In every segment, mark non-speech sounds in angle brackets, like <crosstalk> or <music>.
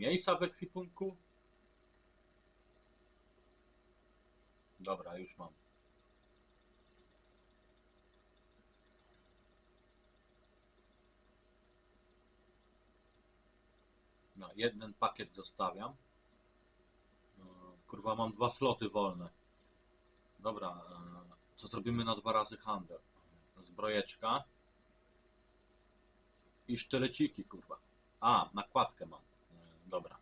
miejsca w ekwipunku? Dobra, już mam. No, jeden pakiet zostawiam. No, Kurwa, mam dwa sloty wolne. Dobra, e, co zrobimy na dwa razy handel? Zbrojeczka i sztyleciki, kurwa. A, nakładkę mam. Dobra.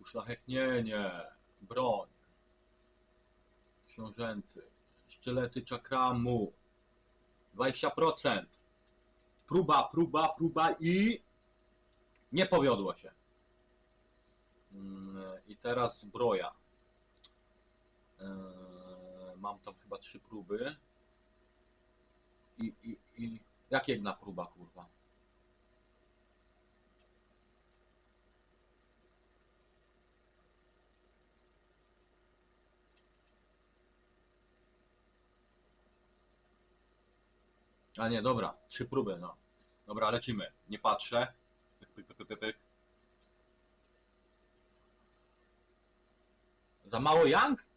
Uszlachetnienie, broń, książęcy, sztylety czakramu, 20%. Próba, próba, próba i nie powiodło się. Mm, I teraz zbroja. Mam tam chyba trzy próby. I, i, i jak jedna próba, kurwa? A nie, dobra, trzy próby, no. Dobra, lecimy. Nie patrzę. Pyk, pyk, pyk, pyk, pyk. Za mało Young?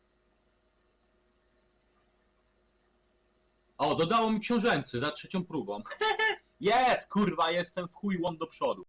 O, dodało mi książęcy za trzecią próbą. <laughs> Jest, kurwa, jestem w chuj łom do przodu.